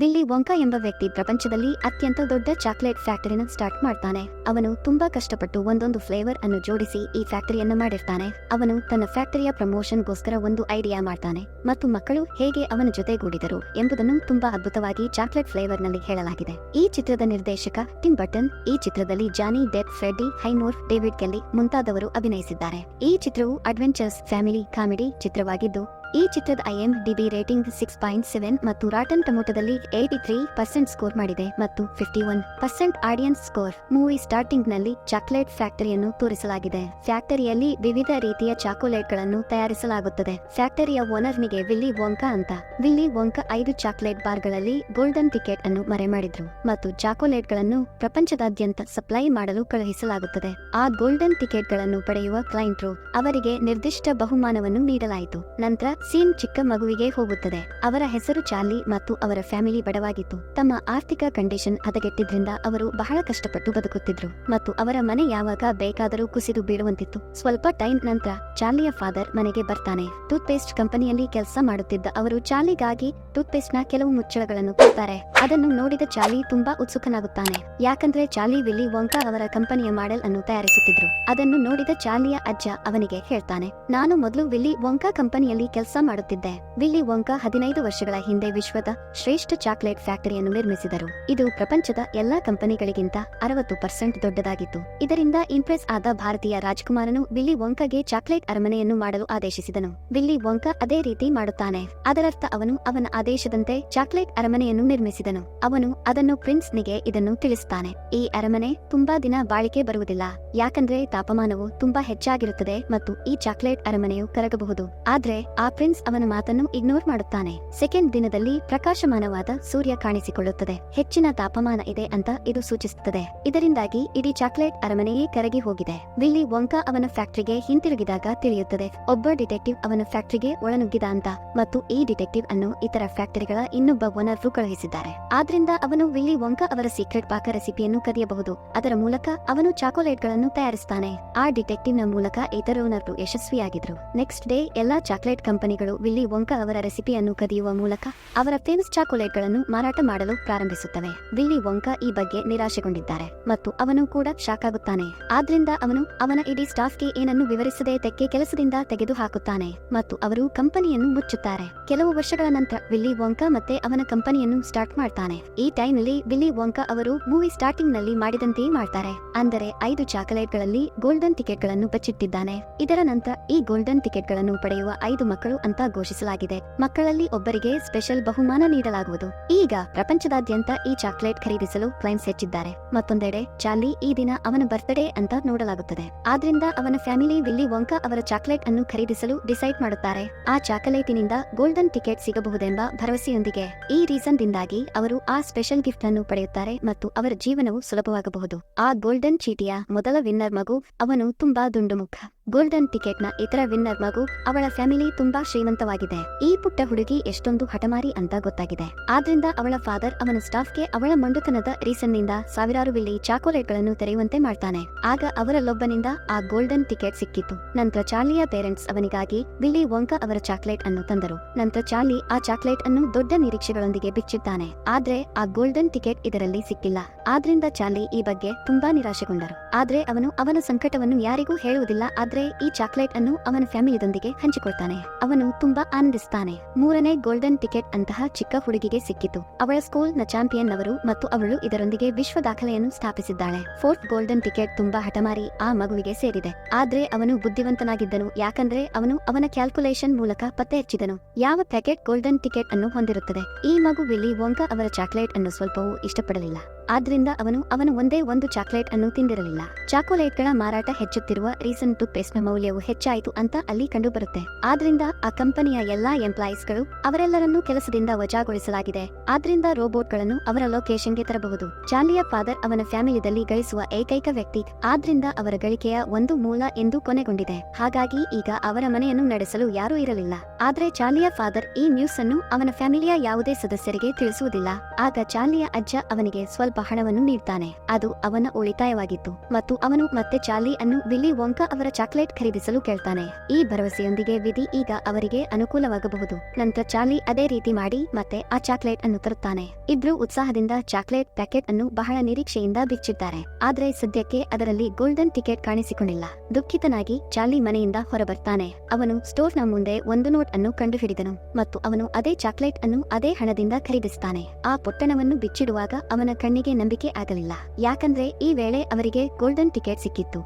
ವಿಲ್ಲಿ ವಂಕ ಎಂಬ ವ್ಯಕ್ತಿ ಪ್ರಪಂಚದಲ್ಲಿ ಅತ್ಯಂತ ದೊಡ್ಡ ಚಾಕ್ಲೇಟ್ ಫ್ಯಾಕ್ಟರಿನ ಸ್ಟಾರ್ಟ್ ಮಾಡ್ತಾನೆ. ಅವನು ತುಂಬಾ ಕಷ್ಟಪಟ್ಟು ಒಂದೊಂದು ಫ್ಲೇವರ್ ಅನ್ನು ಜೋಡಿಸಿ ಈ ಫ್ಯಾಕ್ಟರಿಯನ್ನು ಮಾಡಿರ್ತಾನೆ. ಅವನು ತನ್ನ ಫ್ಯಾಕ್ಟರಿಯ ಪ್ರಮೋಷನ್ಗೋಸ್ಕರ ಒಂದು ಐಡಿಯಾ ಮಾಡ್ತಾನೆ ಮತ್ತು ಮಕ್ಕಳು ಹೇಗೆ ಅವನ ಜೊತೆಗೂಡಿದರು ಎಂಬುದನ್ನು ತುಂಬಾ ಅದ್ಭುತವಾಗಿ ಚಾಕ್ಲೇಟ್ ಫ್ಲೇವರ್ನಲ್ಲಿ ಹೇಳಲಾಗಿದೆ. ಈ ಚಿತ್ರದ ನಿರ್ದೇಶಕ ಟಿಮ್ ಬಟನ್ ಈ ಚಿತ್ರದಲ್ಲಿ Johnny Depp Freddie Highmore, David Kelly ಮುಂತಾದವರು ಅಭಿನಯಿಸಿದ್ದಾರೆ. ಈ ಚಿತ್ರವು ಅಡ್ವೆಂಚರ್ಸ್ ಫ್ಯಾಮಿಲಿ ಕಾಮಿಡಿ ಚಿತ್ರವಾಗಿದ್ದು ಈ ಚಿತ್ರದ IMDb rating six point seven ಮತ್ತು ರಾಟನ್ ಟೊಮೊಟೊದಲ್ಲಿ ಏಯ್ಟಿ ತ್ರೀ ಪರ್ಸೆಂಟ್ ಸ್ಕೋರ್ ಮಾಡಿದೆ ಮತ್ತು fifty one percent audience score. Movie ಸ್ಟಾರ್ಟಿಂಗ್ನಲ್ಲಿ chocolate ಫ್ಯಾಕ್ಟರಿಯನ್ನು ತೋರಿಸಲಾಗಿದೆ. ಫ್ಯಾಕ್ಟರಿಯಲ್ಲಿ ವಿವಿಧ ರೀತಿಯ ಚಾಕೊಲೇಟ್ಗಳನ್ನು ತಯಾರಿಸಲಾಗುತ್ತದೆ. ಫ್ಯಾಕ್ಟರಿಯ ಓನರ್ನಿಗೆ ವಿಲ್ಲಿ ವೊಂಕ ಅಂತ. ವಿಲ್ಲಿ ವೊಂಕ ಐದು ಚಾಕ್ಲೇಟ್ ಬಾರ್ಗಳಲ್ಲಿ ಗೋಲ್ಡನ್ ಟಿಕೆಟ್ ಅನ್ನು ಮರೆ ಮಾಡಿದ್ರು ಮತ್ತು ಚಾಕೊಲೇಟ್ಗಳನ್ನು ಪ್ರಪಂಚದಾದ್ಯಂತ ಸಪ್ಲೈ ಮಾಡಲು ಕಳುಹಿಸಲಾಗುತ್ತದೆ. ಆ ಗೋಲ್ಡನ್ ಟಿಕೆಟ್ಗಳನ್ನು ಪಡೆಯುವ ಕ್ಲೈಂಟ್ರು ಅವರಿಗೆ ನಿರ್ದಿಷ್ಟ ಬಹುಮಾನವನ್ನು ನೀಡಲಾಯಿತು. ನಂತರ ಸೀನ್ ಚಿಕ್ಕ ಮಗುವಿಗೆ ಹೋಗುತ್ತದೆ. ಅವರ ಹೆಸರು ಚಾರ್ಲಿ ಮತ್ತು ಅವರ ಫ್ಯಾಮಿಲಿ ಬಡವಾಗಿತ್ತು. ತಮ್ಮ ಆರ್ಥಿಕ ಕಂಡೀಷನ್ ಹದಗೆಟ್ಟಿದ್ರಿಂದ ಅವರು ಬಹಳ ಕಷ್ಟಪಟ್ಟು ಬದುಕುತ್ತಿದ್ರು ಮತ್ತು ಅವರ ಮನೆ ಯಾವಾಗ ಬೇಕಾದರೂ ಕುಸಿದು ಬೀಳುವಂತಿತ್ತು. ಸ್ವಲ್ಪ ಟೈಮ್ ನಂತರ ಚಾರ್ಲಿಯ ಫಾದರ್ ಮನೆಗೆ ಬರ್ತಾನೆ. ಟೂತ್ ಪೇಸ್ಟ್ ಕಂಪನಿಯಲ್ಲಿ ಕೆಲಸ ಮಾಡುತ್ತಿದ್ದ ಅವರು ಚಾರ್ಲಿಗಾಗಿ ಟೂತ್ ಪೇಸ್ಟ್ನ ಕೆಲವು ಮುಚ್ಚಳಗಳನ್ನು ಕೊಡ್ತಾರೆ. ಅದನ್ನು ನೋಡಿದ ಚಾರ್ಲಿ ತುಂಬಾ ಉತ್ಸುಕನಾಗುತ್ತಾನೆ. ಯಾಕಂದ್ರೆ ಚಾರ್ಲಿ ವಿಲ್ಲಿ ವಂಕಾ ಅವರ ಕಂಪನಿಯ ಮಾಡೆಲ್ ಅನ್ನು ತಯಾರಿಸುತ್ತಿದ್ರು. ಅದನ್ನು ನೋಡಿದ ಚಾರ್ಲಿಯ ಅಜ್ಜ ಅವನಿಗೆ ಹೇಳ್ತಾನೆ, ನಾನು ಮೊದಲು ವಿಲ್ಲಿ ವಂಕಾ ಕಂಪನಿಯಲ್ಲಿ ಕೆಲಸ ಮಾಡುತ್ತಿದ್ದೆ. ವಿಲ್ಲಿ ವೊಂಕ ಹದಿನೈದು ವರ್ಷಗಳ ಹಿಂದೆ ವಿಶ್ವದ ಶ್ರೇಷ್ಠ ಚಾಕ್ಲೇಟ್ ಫ್ಯಾಕ್ಟರಿಯನ್ನು ನಿರ್ಮಿಸಿದರು. ಇದು ಪ್ರಪಂಚದ ಎಲ್ಲಾ ಕಂಪನಿಗಳಿಗಿಂತ ಅರವತ್ತು ಪರ್ಸೆಂಟ್ ದೊಡ್ಡದಾಗಿತ್ತು. ಇದರಿಂದ ಇಂಪ್ರೆಸ್ ಆದ ಭಾರತೀಯ ರಾಜಕುಮಾರನು ವಿಲ್ಲಿ ವೊಂಕಗೆ ಚಾಕ್ಲೇಟ್ ಅರಮನೆಯನ್ನು ಮಾಡಲು ಆದೇಶಿಸಿದನು. ವಿಲ್ಲಿ ವೊಂಕ ಅದೇ ರೀತಿ ಮಾಡುತ್ತಾನೆ. ಅದರರ್ಥ ಅವನು ಅವನ ಆದೇಶದಂತೆ ಚಾಕ್ಲೇಟ್ ಅರಮನೆಯನ್ನು ನಿರ್ಮಿಸಿದನು. ಅವನು ಅದನ್ನು ಪ್ರಿನ್ಸ್ನಿಗೆ ಇದನ್ನು ತಿಳಿಸುತ್ತಾನೆ ಈ ಅರಮನೆ ತುಂಬಾ ದಿನ ಬಾಳಿಕೆ ಬರುವುದಿಲ್ಲ. ಯಾಕಂದ್ರೆ ತಾಪಮಾನವು ತುಂಬಾ ಹೆಚ್ಚಾಗಿರುತ್ತದೆ ಮತ್ತು ಈ ಚಾಕ್ಲೇಟ್ ಅರಮನೆಯು ಕರಗಬಹುದು. ಆದ್ರೆ ಆ ಪ್ರಿನ್ಸ್ ಅವನ ಮಾತನ್ನು ಇಗ್ನೋರ್ ಮಾಡುತ್ತಾನೆ. ಸೆಕೆಂಡ್ ದಿನದಲ್ಲಿ ಪ್ರಕಾಶಮಾನವಾದ ಸೂರ್ಯ ಕಾಣಿಸಿಕೊಳ್ಳುತ್ತದೆ. ಹೆಚ್ಚಿನ ತಾಪಮಾನ ಇದೆ ಅಂತ ಇದು ಸೂಚಿಸುತ್ತದೆ. ಇದರಿಂದಾಗಿ ಇಡೀ ಚಾಕ್ಲೇಟ್ ಅರಮನೆಯೇ ಕರಗಿ ಹೋಗಿದೆ. ವಿಲ್ಲಿ ವೊಂಕಾ ಅವನ ಫ್ಯಾಕ್ಟರಿಗೆ ಹಿಂತಿರುಗಿದಾಗ ತಿಳಿಯುತ್ತದೆ. ಒಬ್ಬ ಡಿಟೆಕ್ಟಿವ್ ಅವನ ಫ್ಯಾಕ್ಟರಿಗೆ ಒಳನುಗ್ಗಿದ ಅಂತ ಮತ್ತು ಈ ಡಿಟೆಕ್ಟಿವ್ ಅನ್ನು ಇತರ ಫ್ಯಾಕ್ಟರಿಗಳ ಇನ್ನೊಬ್ಬ ಓನರ್ರು ಕಳುಹಿಸಿದ್ದಾರೆ. ಆದ್ರಿಂದ ಅವನು ವಿಲ್ಲಿ ವೊಂಕಾ ಅವರ ಸೀಕ್ರೆಟ್ ಪಾಕ ರೆಸಿಪಿಯನ್ನು ಕದಿಯಬಹುದು. ಅದರ ಮೂಲಕ ಅವನು ಚಾಕೊಲೇಟ್ಗಳನ್ನು ತಯಾರಿಸುತ್ತಾನೆ ಆ ಡಿಟೆಕ್ಟಿವ್ನ ಮೂಲಕ ಇತರ ಓನರ್ರು ಯಶಸ್ವಿಯಾಗಿದ್ರು. ನೆಕ್ಸ್ಟ್ ಡೇ ಎಲ್ಲಾ ಚಾಕ್ಲೇಟ್ ಕಂಪನಿಗಳು ವಿಲ್ಲಿ ವೊಂಕಾ ಅವರ ರೆಸಿಪಿಯನ್ನು ಕದಿಯುವ ಮೂಲಕ ಅವರ ಫೇಮಸ್ ಚಾಕೊಲೇಟ್ಗಳನ್ನು ಮಾರಾಟ ಮಾಡಲು ಪ್ರಾರಂಭಿಸುತ್ತವೆ. ವಿಲ್ಲಿ ವೊಂಕಾ ಈ ಬಗ್ಗೆ ನಿರಾಶೆಗೊಂಡಿದ್ದಾರೆ ಮತ್ತು ಅವನು ಕೂಡ ಶಾಕ್ ಆಗುತ್ತಾನೆ ಆದ್ರಿಂದ ಅವನು ಅವನ ಇಡೀ ಸ್ಟಾಫ್ಗೆ ಏನನ್ನು ವಿವರಿಸದೆ ತೆಕ್ಕೆ ಕೆಲಸದಿಂದ ತೆಗೆದು ಹಾಕುತ್ತಾನೆ ಮತ್ತು ಅವರು ಕಂಪನಿಯನ್ನು ಮುಚ್ಚುತ್ತಾರೆ. ಕೆಲವು ವರ್ಷಗಳ ನಂತರ ವಿಲ್ಲಿ ವೊಂಕಾ ಮತ್ತೆ ಅವನ ಕಂಪನಿಯನ್ನು ಸ್ಟಾರ್ಟ್ ಮಾಡ್ತಾನೆ. ಈ ಟೈಮ್ನಲ್ಲಿ ವಿಲ್ಲಿ ವೊಂಕಾ ಅವರು ಮೂವಿ ಸ್ಟಾರ್ಟಿಂಗ್ನಲ್ಲಿ ಮಾಡಿದಂತೆಯೇ ಮಾಡ್ತಾರೆ. ಅಂದರೆ ಐದು ಚಾಕೊಲೇಟ್ಗಳಲ್ಲಿ ಗೋಲ್ಡನ್ ಟಿಕೆಟ್ಗಳನ್ನು ಬಚ್ಚಿಟ್ಟಿದ್ದಾನೆ ಇದರ ನಂತರ ಈ ಗೋಲ್ಡನ್ ಟಿಕೆಟ್ಗಳನ್ನು ಪಡೆಯುವ ಐದು ಮಕ್ಕಳು ಅಂತ ಘೋಷಿಸಲಾಗಿದೆ. ಮಕ್ಕಳಲ್ಲಿ ಒಬ್ಬರಿಗೆ ಸ್ಪೆಷಲ್ ಬಹುಮಾನ ನೀಡಲಾಗುವುದು. ಈಗ ಪ್ರಪಂಚದಾದ್ಯಂತ ಈ ಚಾಕ್ಲೇಟ್ ಖರೀದಿಸಲು ಕ್ಲೈಂಟ್ಸ್ ಹೆಚ್ಚಿದ್ದಾರೆ. ಮತ್ತೊಂದೆಡೆ, ಚಾರ್ಲಿ ಈ ದಿನ ಅವನ ಬರ್ತ್ಡೇ ಅಂತ ನೋಡಲಾಗುತ್ತದೆ. ಆದ್ರಿಂದ ಅವನ ಫ್ಯಾಮಿಲಿ ವಿಲ್ಲಿ ವಂಕ ಅವರ ಚಾಕ್ಲೇಟ್ ಅನ್ನು ಖರೀದಿಸಲು ಡಿಸೈಡ್ ಮಾಡುತ್ತಾರೆ. ಆ ಚಾಕಲೇಟಿನಿಂದ ಗೋಲ್ಡನ್ ಟಿಕೆಟ್ ಸಿಗಬಹುದೆಂಬ ಭರವಸೆಯೊಂದಿಗೆ ಈ ರೀಸನ್ ದಿಂದಾಗಿ ಅವರು ಆ ಸ್ಪೆಷಲ್ ಗಿಫ್ಟ್ ಅನ್ನು ಪಡೆಯುತ್ತಾರೆ ಮತ್ತು ಅವರ ಜೀವನವು ಸುಲಭವಾಗಬಹುದು. ಆ ಗೋಲ್ಡನ್ ಚೀಟಿಯ ಮೊದಲ ವಿನ್ನರ್ ಮಗು ಅವನು ತುಂಬಾ ದುಂಡುಮುಖ. ಗೋಲ್ಡನ್ ಟಿಕೆಟ್ನ ಇತರ ವಿನ್ನರ್ ಮಗು ಅವಳ ಫ್ಯಾಮಿಲಿ ತುಂಬಾ ಶ್ರೀಮಂತವಾಗಿದೆ. ಈ ಪುಟ್ಟ ಹುಡುಗಿ ಎಷ್ಟೊಂದು ಹಠಮಾರಿ ಅಂತ ಗೊತ್ತಾಗಿದೆ. ಆದ್ರಿಂದ ಅವಳ ಫಾದರ್ ಅವನ ಸ್ಟಾಫ್ಗೆ ಅವಳ ಮಂಡುತನದ ರೀಸನ್ನಿಂದ ಸಾವಿರಾರು ವಿಲ್ಲಿ ಚಾಕೊಲೇಟ್ಗಳನ್ನು ತೆರೆಯುವಂತೆ ಮಾಡ್ತಾನೆ. ಆಗ ಅವರಲ್ಲೊಬ್ಬನಿಂದ ಆ ಗೋಲ್ಡನ್ ಟಿಕೆಟ್ ಸಿಕ್ಕಿತು. ನಂತರ ಚಾರ್ಲಿಯ ಪೇರೆಂಟ್ಸ್ ಅವನಿಗಾಗಿ ವಿಲ್ಲಿ ವೊಂಕ ಅವರ ಚಾಕ್ಲೇಟ್ ಅನ್ನು ತಂದರು. ನಂತರ ಚಾರ್ಲಿ ಆ ಚಾಕ್ಲೇಟ್ ಅನ್ನು ದೊಡ್ಡ ನಿರೀಕ್ಷೆಗಳೊಂದಿಗೆ ಬಿಚ್ಚಿದ್ದಾನೆ ಆದ್ರೆ ಆ ಗೋಲ್ಡನ್ ಟಿಕೆಟ್ ಇದರಲ್ಲಿ ಸಿಕ್ಕಿಲ್ಲ. ಆದ್ರಿಂದ ಚಾರ್ಲಿ ಈ ಬಗ್ಗೆ ತುಂಬಾ ನಿರಾಶೆಗೊಂಡರು. ಆದ್ರೆ ಅವನು ಅವನ ಸಂಕಟವನ್ನು ಯಾರಿಗೂ ಹೇಳುವುದಿಲ್ಲ. ಆದ್ರೆ ಈ ಚಾಕ್ಲೇಟ್ ಅನ್ನು ಅವನ ಫ್ಯಾಮಿಲಿದೊಂದಿಗೆ ಹಂಚಿಕೊಳ್ತಾನೆ. ಅವನು ತುಂಬಾ ಆನಂದಿಸ್ತಾನೆ. ಮೂರನೇ ಗೋಲ್ಡನ್ ಟಿಕೆಟ್ ಅಂತಹ ಚಿಕ್ಕ ಹುಡುಗಿಗೆ ಸಿಕ್ಕಿತು. ಅವಳ ಸ್ಕೂಲ್ನ ಚಾಂಪಿಯನ್ ಅವರು ಮತ್ತು ಅವಳು ಇದರೊಂದಿಗೆ ವಿಶ್ವ ದಾಖಲೆಯನ್ನು ಸ್ಥಾಪಿಸಿದ್ದಾಳೆ. ಫೋರ್ತ್ ಗೋಲ್ಡನ್ ಟಿಕೆಟ್ ತುಂಬಾ ಹಠಮಾರಿ ಆ ಮಗುವಿಗೆ ಸೇರಿದೆ. ಆದ್ರೆ ಅವನು ಬುದ್ಧಿವಂತನಾಗಿದ್ದನು. ಯಾಕಂದ್ರೆ ಅವನು ಅವನ ಕ್ಯಾಲ್ಕುಲೇಷನ್ ಮೂಲಕ ಪತ್ತೆ ಹಚ್ಚಿದನು. ಯಾವ ಪ್ಯಾಕೆಟ್ ಗೋಲ್ಡನ್ ಟಿಕೆಟ್ ಅನ್ನು ಹೊಂದಿರುತ್ತದೆ? ಈ ಮಗು ವಿಲ್ಲಿ ವೊಂಕ ಅವರ ಚಾಕ್ಲೇಟ್ ಅನ್ನು ಸ್ವಲ್ಪವೂ ಇಷ್ಟಪಡಲಿಲ್ಲ. ಆದ್ರಿಂದ ಅವನು ಅವನು ಒಂದೇ ಒಂದು ಚಾಕ್ಲೇಟ್ ಅನ್ನು ತಿಂದಿರಲಿಲ್ಲ. ಚಾಕೊಲೇಟ್ಗಳ ಮಾರಾಟ ಹೆಚ್ಚುತ್ತಿರುವ ರೀಸನ್ ಟು ಪೇಸ್ಟ್ ಮೌಲ್ಯವು ಹೆಚ್ಚಾಯಿತು ಅಂತ ಅಲ್ಲಿ ಕಂಡುಬರುತ್ತೆ. ಆದ್ರಿಂದ ಆ ಕಂಪನಿಯ ಎಲ್ಲಾ ಎಂಪ್ಲಾಯೀಸ್ಗಳು ಅವರೆಲ್ಲರನ್ನೂ ಕೆಲಸದಿಂದ ವಜಾಗೊಳಿಸಲಾಗಿದೆ. ಆದ್ರಿಂದ ರೋಬೋಟ್ಗಳನ್ನು ಅವರ ಲೊಕೇಶನ್ಗೆ ತರಬಹುದು. ಚಾರ್ಲಿಯ ಫಾದರ್ ಅವನ ಫ್ಯಾಮಿಲಿಯಲ್ಲಿ ಗಳಿಸುವ ಏಕೈಕ ವ್ಯಕ್ತಿ ಆದ್ರಿಂದ ಅವರ ಗಳಿಕೆಯ ಒಂದು ಮೂಲ ಎಂದು ಕೊನೆಗೊಂಡಿದೆ. ಹಾಗಾಗಿ ಈಗ ಅವರ ಮನೆಯನ್ನು ನಡೆಸಲು ಯಾರೂ ಇರಲಿಲ್ಲ. ಆದ್ರೆ ಚಾರ್ಲಿಯ ಫಾದರ್ ಈ ನ್ಯೂಸ್ ಅನ್ನು ಅವನ ಫ್ಯಾಮಿಲಿಯ ಯಾವುದೇ ಸದಸ್ಯರಿಗೆ ತಿಳಿಸುವುದಿಲ್ಲ. ಆಗ ಚಾರ್ಲಿಯ ಅಜ್ಜ ಅವನಿಗೆ ಸ್ವಲ್ಪ ಹಣವನ್ನು ನೀಡ್ತಾನೆ. ಅದು ಅವನ ಉಳಿತಾಯವಾಗಿತ್ತು. ಮತ್ತು ಅವನು ಮತ್ತೆ ಚಾರ್ಲಿ ಅನ್ನು ವಿಲ್ಲಿ ವೊಂಕ ಅವರ ಚಾಕ್ಲೇಟ್ ಖರೀದಿಸಲು ಕೇಳ್ತಾನೆ. ಈ ಭರವಸೆಯೊಂದಿಗೆ ವಿಧಿ ಈಗ ಅವರಿಗೆ ಅನುಕೂಲವಾಗಬಹುದು. ನಂತರ ಚಾರ್ಲಿ ಅದೇ ರೀತಿ ಮಾಡಿ ಮತ್ತೆ ಆ ಚಾಕ್ಲೇಟ್ ಅನ್ನು ತರುತ್ತಾನೆ. ಇಬ್ರು ಉತ್ಸಾಹದಿಂದ ಚಾಕ್ಲೇಟ್ ಪ್ಯಾಕೆಟ್ ಅನ್ನು ಬಹಳ ನಿರೀಕ್ಷೆಯಿಂದ ಬಿಚ್ಚಿದ್ದಾರೆ ಆದ್ರೆ ಸದ್ಯಕ್ಕೆ ಅದರಲ್ಲಿ ಗೋಲ್ಡನ್ ಟಿಕೆಟ್ ಕಾಣಿಸಿಕೊಂಡಿಲ್ಲ. ದುಃಖಿತನಾಗಿ ಚಾರ್ಲಿ ಮನೆಯಿಂದ ಹೊರಬರ್ತಾನೆ. ಅವನು ಸ್ಟೋರ್ನ ಮುಂದೆ ಒಂದು ನೋಟ್ ಅನ್ನು ಕಂಡುಹಿಡಿದನು ಮತ್ತು ಅವನು ಅದೇ ಚಾಕ್ಲೇಟ್ ಅನ್ನು ಅದೇ ಹಣದಿಂದ ಖರೀದಿಸುತ್ತಾನೆ ಆ ಪೊಟ್ಟಣವನ್ನು ಬಿಚ್ಚಿಡುವಾಗ ಅವನ ಕಣ್ಣಿಗೆ ನಂಬಿಕೆ ಆಗಲಿಲ್ಲ. ಯಾಕಂದ್ರೆ ಈ ವೇಳೆ ಅವರಿಗೆ ಗೋಲ್ಡನ್ ಟಿಕೆಟ್ ಸಿಕ್ಕಿತ್ತು.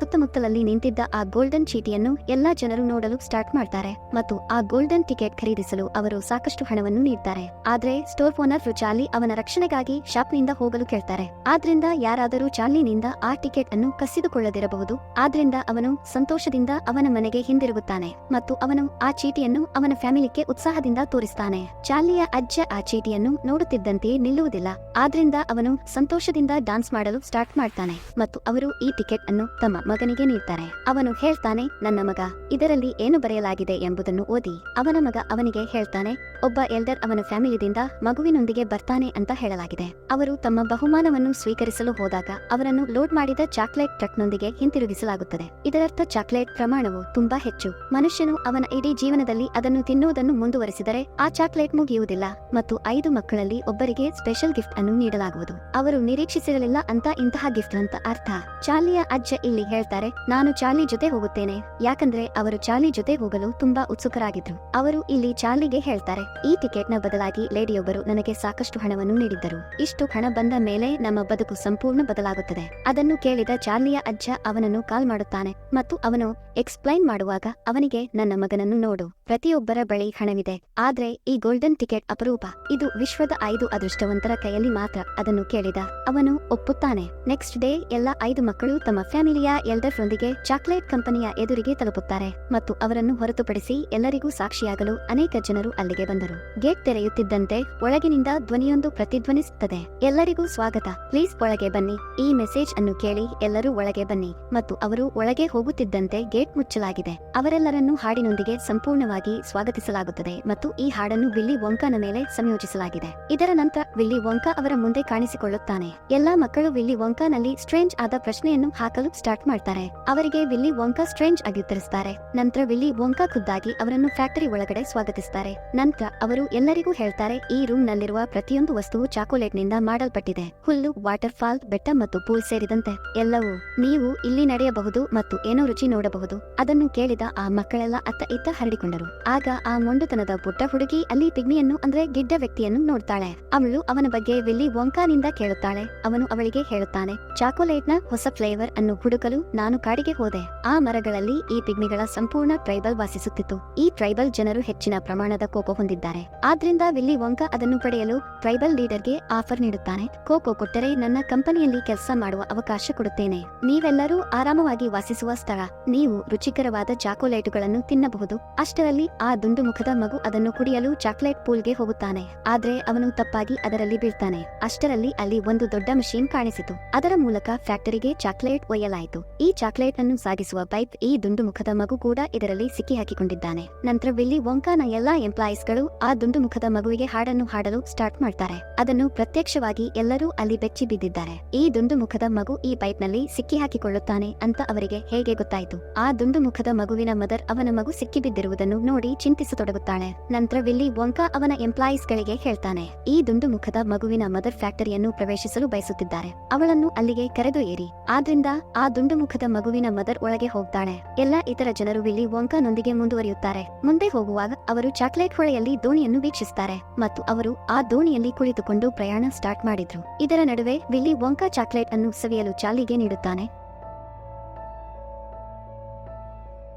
ಸುತ್ತಮುತ್ತಲಲ್ಲಿ ನಿಂತಿದ್ದ ಆ ಗೋಲ್ಡನ್ ಚೀಟಿಯನ್ನು ಎಲ್ಲಾ ಜನರು ನೋಡಲು ಸ್ಟಾರ್ಟ್ ಮಾಡ್ತಾರೆ ಮತ್ತು ಆ ಗೋಲ್ಡನ್ ಟಿಕೆಟ್ ಖರೀದಿಸಲು ಅವರು ಸಾಕಷ್ಟು ಹಣವನ್ನು ನೀಡ್ತಾರೆ. ಆದ್ರೆ ಸ್ಟೋರ್ ಓನರ್ ಚಾರ್ಲಿ ಅವನ ರಕ್ಷಣೆಗಾಗಿ ಶಾಪ್ನಿಂದ ಹೋಗಲು ಕೇಳ್ತಾರೆ. ಆದ್ರಿಂದ ಯಾರಾದರೂ ಚಾರ್ಲಿನಿಂದ ಆ ಟಿಕೆಟ್ ಅನ್ನು ಕಸಿದುಕೊಳ್ಳದಿರಬಹುದು. ಆದ್ರಿಂದ ಅವನು ಸಂತೋಷದಿಂದ ಅವನ ಮನೆಗೆ ಹಿಂದಿರುಗುತ್ತಾನೆ ಮತ್ತು ಅವನು ಆ ಚೀಟಿಯನ್ನು ಅವನ ಫ್ಯಾಮಿಲಿಗೆ ಉತ್ಸಾಹದಿಂದ ತೋರಿಸ್ತಾನೆ. ಚಾರ್ಲಿಯ ಅಜ್ಜ ಆ ಚೀಟಿಯನ್ನು ನೋಡುತ್ತಿದ್ದಂತೆಯೇ ನಿಲ್ಲುವುದಿಲ್ಲ. ಆದ್ರಿಂದ ಅವನು ಸಂತೋಷದಿಂದ ಡಾನ್ಸ್ ಮಾಡಲು ಸ್ಟಾರ್ಟ್ ಮಾಡ್ತಾನೆ ಮತ್ತು ಅವರು ಈ ಟಿಕೆಟ್ ಅನ್ನು ತಮ್ಮ ಮಗನಿಗೆ ನೀಡ್ತಾರೆ ಅವನು ಹೇಳ್ತಾನೆ, ನನ್ನ ಮಗ, ಇದರಲ್ಲಿ ಏನು ಬರೆಯಲಾಗಿದೆ ಎಂಬುದನ್ನು ಓದಿ. ಅವನ ಮಗ ಅವನಿಗೆ ಹೇಳ್ತಾನೆ, ಒಬ್ಬ ಎಲ್ಡರ್ ಅವನ ಫ್ಯಾಮಿಲಿದಿಂದ ಮಗುವಿನೊಂದಿಗೆ ಬರ್ತಾನೆ ಅಂತ ಹೇಳಲಾಗಿದೆ. ಅವರು ತಮ್ಮ ಬಹುಮಾನವನ್ನು ಸ್ವೀಕರಿಸಲು ಹೋದಾಗ ಅವರನ್ನು ಲೋಡ್ ಮಾಡಿದ ಚಾಕ್ಲೇಟ್ ಟ್ರಕ್ನೊಂದಿಗೆ ಹಿಂತಿರುಗಿಸಲಾಗುತ್ತದೆ. ಇದರರ್ಥ ಚಾಕ್ಲೇಟ್ ಪ್ರಮಾಣವು ತುಂಬಾ ಹೆಚ್ಚು. ಮನುಷ್ಯನು ಅವನ ಇಡೀ ಜೀವನದಲ್ಲಿ ಅದನ್ನು ತಿನ್ನುವುದನ್ನು ಮುಂದುವರೆಸಿದರೆ ಆ ಚಾಕ್ಲೇಟ್ ಮುಗಿಯುವುದಿಲ್ಲ ಮತ್ತು ಐದು ಮಕ್ಕಳಲ್ಲಿ ಒಬ್ಬರಿಗೆ ಸ್ಪೆಷಲ್ ಗಿಫ್ಟ್ ಅನ್ನು ನೀಡಲಾಗುವುದು. ಅವರು ನಿರೀಕ್ಷಿಸಿರಲಿಲ್ಲ ಅಂತ ಇಂತಹ ಗಿಫ್ಟ್ ಅಂತ ಅರ್ಥ. ಚಾಲಿಯ ಅಜ್ಜ ಇಲ್ಲಿ ಹೇಳ್ತಾರೆ, ನಾನು ಚಾರ್ಲಿ ಜೊತೆ ಹೋಗುತ್ತೇನೆ. ಯಾಕಂದ್ರೆ ಅವರು ಚಾರ್ಲಿ ಜೊತೆ ಹೋಗಲು ತುಂಬಾ ಉತ್ಸುಕರಾಗಿದ್ರು. ಅವರು ಇಲ್ಲಿ ಚಾರ್ಲಿಗೆ ಹೇಳ್ತಾರೆ, ಈ ಟಿಕೆಟ್ನ ಬದಲಾಗಿ ಲೇಡಿಯೊಬ್ಬರು ನನಗೆ ಸಾಕಷ್ಟು ಹಣವನ್ನು ನೀಡಿದ್ದರು. ಇಷ್ಟು ಹಣ ಬಂದ ಮೇಲೆ ನಮ್ಮ ಬದುಕು ಸಂಪೂರ್ಣ ಬದಲಾಗುತ್ತದೆ. ಅದನ್ನು ಕೇಳಿದ ಚಾರ್ಲಿಯ ಅಜ್ಜ ಅವನನ್ನು ಕಾಲ್ ಮಾಡುತ್ತಾನೆ ಮತ್ತು ಅವನು, ಎಕ್ಸ್ಪ್ಲೈನ್ ಮಾಡುವಾಗ ಅವನಿಗೆ ನನ್ನ ಮಗನನ್ನು ನೋಡು. ಪ್ರತಿಯೊಬ್ಬರ ಬಳಿ ಹಣವಿದೆ. ಆದ್ರೆ ಈ ಗೋಲ್ಡನ್ ಟಿಕೆಟ್ ಅಪರೂಪ. ಇದು ವಿಶ್ವದ ಐದು ಅದೃಷ್ಟವಂತರ ಕೈಯಲ್ಲಿ ಮಾತ್ರ. ಅದನ್ನು ಕೇಳಿದ ಅವನು ಒಪ್ಪುತ್ತಾನೆ. ನೆಕ್ಸ್ಟ್ ಡೇ ಎಲ್ಲ ಐದು ಮಕ್ಕಳು ತಮ್ಮ ಫ್ಯಾಮಿಲಿಯ ಎಲ್ಡರ್ರೊಂದಿಗೆ ಚಾಕ್ಲೇಟ್ ಕಂಪನಿಯ ಎದುರಿಗೆ ತಲುಪುತ್ತಾರೆ ಮತ್ತು ಅವರನ್ನು ಹೊರತುಪಡಿಸಿ ಎಲ್ಲರಿಗೂ ಸಾಕ್ಷಿಯಾಗಲು ಅನೇಕ ಜನರು ಅಲ್ಲಿಗೆ ಬಂದರು. ಗೇಟ್ ತೆರೆಯುತ್ತಿದ್ದಂತೆ ಒಳಗಿನಿಂದ ಧ್ವನಿಯೊಂದು ಪ್ರತಿಧ್ವನಿಸುತ್ತದೆ. ಎಲ್ಲರಿಗೂ ಸ್ವಾಗತ. ಪ್ಲೀಸ್ ಒಳಗೆ ಬನ್ನಿ. ಈ ಮೆಸೇಜ್ ಅನ್ನು ಕೇಳಿ ಎಲ್ಲರೂ ಒಳಗೆ ಬನ್ನಿ. ಮತ್ತು ಅವರು ಒಳಗೆ ಹೋಗುತ್ತಿದ್ದಂತೆ ಗೇಟ್ ಮುಚ್ಚಲಾಗಿದೆ. ಅವರೆಲ್ಲರನ್ನು ಹಾಡಿನೊಂದಿಗೆ ಸಂಪೂರ್ಣವಾಗಿ ಸ್ವಾಗತಿಸಲಾಗುತ್ತದೆ ಮತ್ತು ಈ ಹಾಡನ್ನು ವಿಲ್ಲಿ ವೊಂಕನ ಮೇಲೆ ಸಂಯೋಜಿಸಲಾಗಿದೆ. ಇದರ ನಂತರ ವಿಲ್ಲಿ ವೊಂಕ ಅವರ ಮುಂದೆ ಕಾಣಿಸಿಕೊಳ್ಳುತ್ತಾನೆ. ಎಲ್ಲಾ ಮಕ್ಕಳು ವಿಲ್ಲಿ ವೊಂಕಾನಲ್ಲಿ ಸ್ಟ್ರೇಂಜ್ ಆದ ಪ್ರಶ್ನೆಯನ್ನು ಹಾಕಲು ಸ್ಟಾರ್ಟ್ ಮಾಡ್ತಾರೆ. ಅವರಿಗೆ ವಿಲ್ಲಿ ವೊಂಕಾ ಸ್ಟ್ರೇಂಜ್ ಆಗಿ ಉತ್ತರಿಸ್ತಾರೆ. ನಂತರ ವಿಲ್ಲಿ ವೊಂಕಾ ಖುದ್ದಾಗಿ ಅವರನ್ನು ಫ್ಯಾಕ್ಟರಿ ಒಳಗಡೆ ಸ್ವಾಗತಿಸ್ತಾರೆ. ನಂತರ ಅವರು ಎಲ್ಲರಿಗೂ ಹೇಳ್ತಾರೆ, ಈ ರೂಮ್ ನಲ್ಲಿರುವ ಪ್ರತಿಯೊಂದು ವಸ್ತುವು ಚಾಕೊಲೇಟ್ನಿಂದ ಮಾಡಲ್ಪಟ್ಟಿದೆ. ಹುಲ್ಲು ವಾಟರ್ ಫಾಲ್ ಬೆಟ್ಟ ಮತ್ತು ಪೂಲ್ ಸೇರಿದಂತೆ ಎಲ್ಲವೂ ನೀವು ಇಲ್ಲಿ ನಡೆಯಬಹುದು ಮತ್ತು ಏನೋ ರುಚಿ ನೋಡಬಹುದು. ಅದನ್ನು ಕೇಳಿದ ಆ ಮಕ್ಕಳೆಲ್ಲ ಅತ್ತ ಇತ್ತ ಹರಡಿಕೊಂಡರು. ಆಗ ಆ ಮೊಂಡುತನದ ಪುಟ್ಟ ಹುಡುಗಿ ಅಲ್ಲಿ ಪಿಗ್ಮಿಯನ್ನು ಅಂದ್ರೆ ಗಿಡ್ಡ ವ್ಯಕ್ತಿಯನ್ನು ನೋಡ್ತಾಳೆ. ಅವಳು ಅವನ ಬಗ್ಗೆ ವಿಲ್ಲಿ ವೊಂಕಾನಿಂದ ಕೇಳುತ್ತಾಳೆ. ಅವನು ಅವಳಿಗೆ ಹೇಳುತ್ತಾನೆ, ಚಾಕೊಲೇಟ್ನ ಹೊಸ ಫ್ಲೇವರ್ ಅನ್ನು ಹುಡುಕಲು ನಾನು ಕಾಡಿಗೆ ಹೋದೆ. ಆ ಮರಗಳಲ್ಲಿ ಈ ಪಿಗ್ಮಿಗಳ ಸಂಪೂರ್ಣ ಟ್ರೈಬಲ್ ವಾಸಿಸುತ್ತಿತ್ತು. ಈ ಟ್ರೈಬಲ್ ಜನರು ಹೆಚ್ಚಿನ ಪ್ರಮಾಣದ ಕೋಪ ಹೊಂದಿದ್ದಾರೆ. ಆದ್ರಿಂದ ವಿಲ್ಲಿ ವಂಕ ಅದನ್ನು ಪಡೆಯಲು ಟ್ರೈಬಲ್ ಲೀಡರ್ಗೆ ಆಫರ್ ನೀಡುತ್ತಾನೆ. ಕೋಕೋ ಕೊಟ್ಟರೆ ನನ್ನ ಕಂಪನಿಯಲ್ಲಿ ಕೆಲಸ ಮಾಡುವ ಅವಕಾಶ ಕೊಡುತ್ತೇನೆ. ನೀವೆಲ್ಲರೂ ಆರಾಮವಾಗಿ ವಾಸಿಸುವ ಸ್ಥಳ. ನೀವು ರುಚಿಕರವಾದ ಚಾಕೊಲೇಟುಗಳನ್ನು ತಿನ್ನಬಹುದು. ಅಷ್ಟರಲ್ಲಿ ಆ ದುಂಡು ಮುಖದ ಮಗು ಅದನ್ನು ಕುಡಿಯಲು ಚಾಕ್ಲೇಟ್ ಪೂಲ್ಗೆ ಹೋಗುತ್ತಾನೆ. ಆದ್ರೆ ಅವನು ತಪ್ಪಾಗಿ ಅದರಲ್ಲಿ ಬೀಳ್ತಾನೆ. ಅಷ್ಟರಲ್ಲಿ ಅಲ್ಲಿ ಒಂದು ದೊಡ್ಡ ಮಷೀನ್ ಕಾಣಿಸಿತು. ಅದರ ಮೂಲಕ ಫ್ಯಾಕ್ಟರಿಗೆ ಚಾಕ್ಲೇಟ್ ಒಯ್ಯಲಾಯಿತು. ಈ ಚಾಕ್ಲೇಟ್ ಅನ್ನು ಸಾಗಿಸುವ ಪೈಪ್ ಈ ದುಂಡು ಮುಖದ ಮಗು ಕೂಡ ಇದರಲ್ಲಿ ಸಿಕ್ಕಿ ಹಾಕಿಕೊಂಡಿದ್ದಾನೆ ನಂತರ ವಿಲ್ಲಿ ವೊಂಕಾನ ಎಲ್ಲಾ ಎಂಪ್ಲಾಯೀಸ್ಗಳು ಆ ದುಂಡು ಮುಖದ ಮಗುವಿಗೆ ಹಾಡನ್ನು ಹಾಡಲು ಸ್ಟಾರ್ಟ್ ಮಾಡ್ತಾರೆ. ಅದನ್ನು ಪ್ರತ್ಯಕ್ಷವಾಗಿ ಎಲ್ಲರೂ ಅಲ್ಲಿ ಬೆಚ್ಚಿ ಬಿದ್ದಿದ್ದಾರೆ. ಈ ದುಂಡು ಮುಖದ ಮಗು ಈ ಪೈಪ್ನಲ್ಲಿ ಸಿಕ್ಕಿ ಹಾಕಿಕೊಳ್ಳುತ್ತಾನೆ ಅಂತ ಅವರಿಗೆ ಹೇಗೆ ಗೊತ್ತಾಯಿತು? ಆ ದುಂಡು ಮುಖದ ಮಗುವಿನ ಮದರ್ ಅವನ ಮಗು ಸಿಕ್ಕಿ ಬಿದ್ದಿರುವುದನ್ನು ನೋಡಿ ಚಿಂತಿಸತೊಡಗುತ್ತಾಳೆ. ನಂತರ ವಿಲ್ಲಿ ವೊಂಕಾ ಅವನ ಎಂಪ್ಲಾಯೀಸ್ ಗಳಿಗೆ ಹೇಳ್ತಾನೆ, ಈ ದುಂಡು ಮುಖದ ಮಗುವಿನ ಮದರ್ ಫ್ಯಾಕ್ಟರಿಯನ್ನು ಪ್ರವೇಶಿಸಲು ಬಯಸುತ್ತಿದ್ದಾರೆ. ಅವಳನ್ನು ಅಲ್ಲಿಗೆ ಕರೆದೊಯ್ಯಿರಿ. ಆದ್ರಿಂದ ಆ ದುಂಡು ಮುಖದ ಮಗುವಿನ ಮದರ್ ಒಳಗೆ ಹೋಗ್ತಾಳೆ. ಎಲ್ಲಾ ಇತರ ಜನರು ವಿಲ್ಲಿ ವಂಕಾನೊಂದಿಗೆ ಮುಂದುವರಿಯುತ್ತಾರೆ. ಮುಂದೆ ಹೋಗುವಾಗ ಅವರು ಚಾಕ್ಲೇಟ್ ಹೊಳೆಯಲ್ಲಿ ದೋಣಿಯನ್ನು ವೀಕ್ಷಿಸುತ್ತಾರೆ ಮತ್ತು ಅವರು ಆ ದೋಣಿಯಲ್ಲಿ ಕುಳಿತುಕೊಂಡು ಪ್ರಯಾಣ ಸ್ಟಾರ್ಟ್ ಮಾಡಿದ್ರು. ಇದರ ನಡುವೆ ವಿಲ್ಲಿ ವಂಕಾ ಚಾಕ್ಲೇಟ್ ಅನ್ನು ಸವಿಯಲು ಚಾಲಿಗೆ ನೀಡುತ್ತಾನೆ.